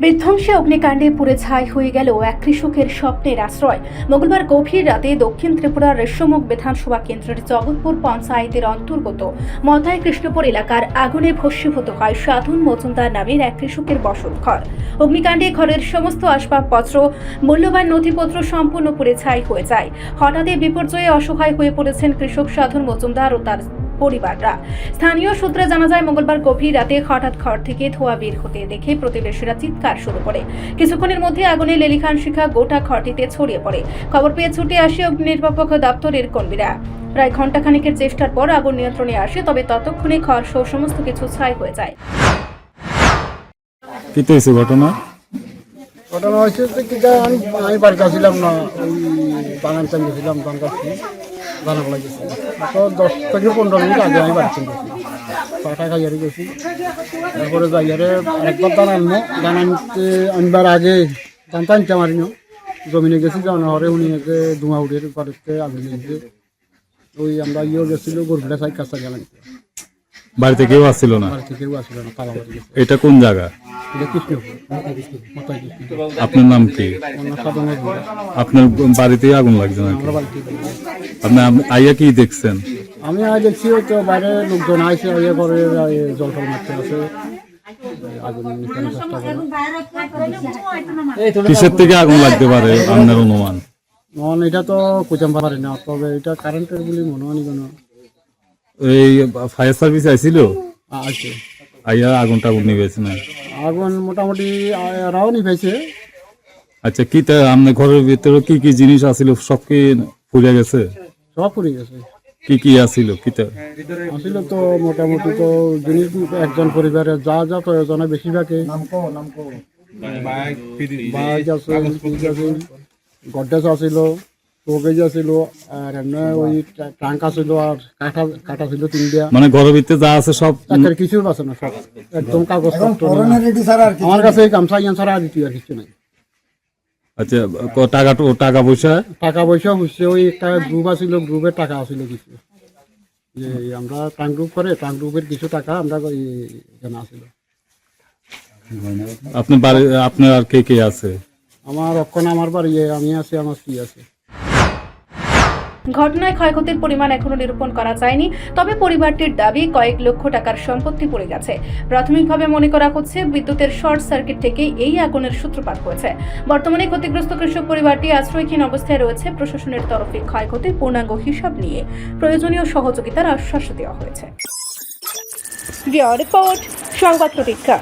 বিধ্বংসী অগ্নিকাণ্ডে পুড়ে ছাই হয়ে গেল এক কৃষকের স্বপ্নের আশ্রয়। মঙ্গলবার গভীর রাতে দক্ষিণ ত্রিপুরার রেশমুখ বিধানসভা কেন্দ্রের জগৎপুর পঞ্চায়েতের অন্তর্গত মতাই কৃষ্ণপুর এলাকার আগুনে ভস্মীভূত হয় সাধন মজুমদার নামের এক কৃষকের বসত ঘর। অগ্নিকাণ্ডে ঘরের সমস্ত আসবাবপত্র, মূল্যবান নথিপত্র সম্পূর্ণ পুড়ে ছাই হয়ে যায়। হঠাৎই বিপর্যয়ে অসহায় হয়ে পড়েছেন কৃষক সাধন মজুমদার ও তার পরিবাররা। স্থানীয় সূত্রে জানা যায় মঙ্গলবার গভীর রাতে হঠাৎ ঘর থেকে ধোঁয়া বের হতে দেখে প্রতিবেশীরা চিৎকার শুরু করে। কিছুক্ষণের মধ্যে আগুনে লেলিখান শিখা গোটা ঘরটিতে ছড়িয়ে পড়ে। খবর পেয়ে ছুটে আসে অগ্নি নির্বাপক দপ্তরের কর্মীরা। প্রায় ঘণ্টাখানেকের চেষ্টার পর আগুন নিয়ন্ত্রণে আসে তবে ততক্ষণে ঘর সহ সমস্ত কিছু ছাই হয়ে যায়। কি হয়েছে ঘটনা? ঘটনা হয়েছে যে কি তা আমি আমি বাড়িতে আসছিলাম না ওই বাগান চান গেছিলাম কাটছি ধান তো দশ থেকে পনেরো মিনিট আগে আমি বাড়ি চলে গেছি। পাটা খাইয়ারে গেছি। তারপরে যাইয়ারে একবার ধান আনব ধান আনতে আনবার আগে ধান টানতে মারিনো জমিনে গেছি যাওয়ার হরে উনি একে ধোঁয়া উড়িয়ে বাড়িতে আগুন লেগেছে। ওই আমরা ইয়েও গেছিল গরুটা সাই কাঁচা গেলাম। বাড়িতে কেউ আসছিল না? বাড়ি থেকেও আসলো না এটা কোন জায়গা? আপনার নাম কি? আপনার বাড়িতেই আগুন লাগছে বাড়িতে গেছি। আপনি আইয়া কি দেখছেন? আমি আজ দেখছি ওই তো বাইরে লোকজন আইসে ইয়ে করে জল টল মারতে আছে আগুন নিভানোর কিসের থেকে আগুন লাগতে পারে আপনার অনুমান? নন এটা তো কোচাম পারি না তবে এটা কারেন্টের বলে মনে হয় কোনো। এই ফায়ার সার্ভিস আইছিল? আছে আইয়া আগুন টাগুন নিবেছে না? আগুন মোটামুটি আ- নিভেছে আচ্ছা কি তা আপনার ঘরের ভিতরে কি কি জিনিস আছিল সব কি ফুলে গেছে? সব পুড়ে গেছে। কি কি আছিল কি তা? আসলে তো মোটামুটি তো জিনিস একজন পরিবারের যা যা প্রয়োজন বেশিরভাগে বাইক আছে গড্রেজ আছিল। শোকেজ আছিল আর এমনি ওই ট্রাঙ্ক আছিল আর কাঠা কাঠা ছিল তিনটা মানে ঘরের ভিতরে যা আছে সব তাদের কিছুর আছে না সব একদম কাগজ আমার কাছে এই গামছা ইয়ান ছাড়া আর দ্বিতীয় কিছু নাই। আচ্ছা টাকা টো- টাকা পয়সা? টাকা পয়সা হচ্ছে ওই একটা গ্রুপ আছিল গ্রুপের টাকা আছিল কিছু। যে আমরা ট্রাঙ্ক গ্রুপ করে ট্রাঙ্ক গ্রুপের কিছু টাকা আমরা ওই এখানে আছিল। আপনার বাড়ি আপনার আর কে কে আছে? আমার অক্ষণ আমার বাড়ি আমি আছি আমার স্ত্রী আছে। ঘটনায় ক্ষয়ক্ষতির পরিমাণ এখনও নিরূপণ করা যায়নি, তবে পরিবারটির দাবি কয়েক লক্ষ টাকার সম্পত্তি পড়ে গেছে। প্রাথমিকভাবে মনে করা হচ্ছে বিদ্যুতের শর্ট সার্কিট থেকেই এই আগুনের সূত্রপাত হয়েছে। বর্তমানে ক্ষতিগ্রস্ত কৃষক পরিবারটি আশ্রয়হীন অবস্থায় রয়েছে, প্রশাসনের তরফে ক্ষয়ক্ষতির পূর্ণাঙ্গ হিসাব নিয়ে প্রয়োজনীয় সহযোগিতার আশ্বাস দেওয়া হয়েছে। রিপোর্ট, সংবাদ প্রতীক্ষা।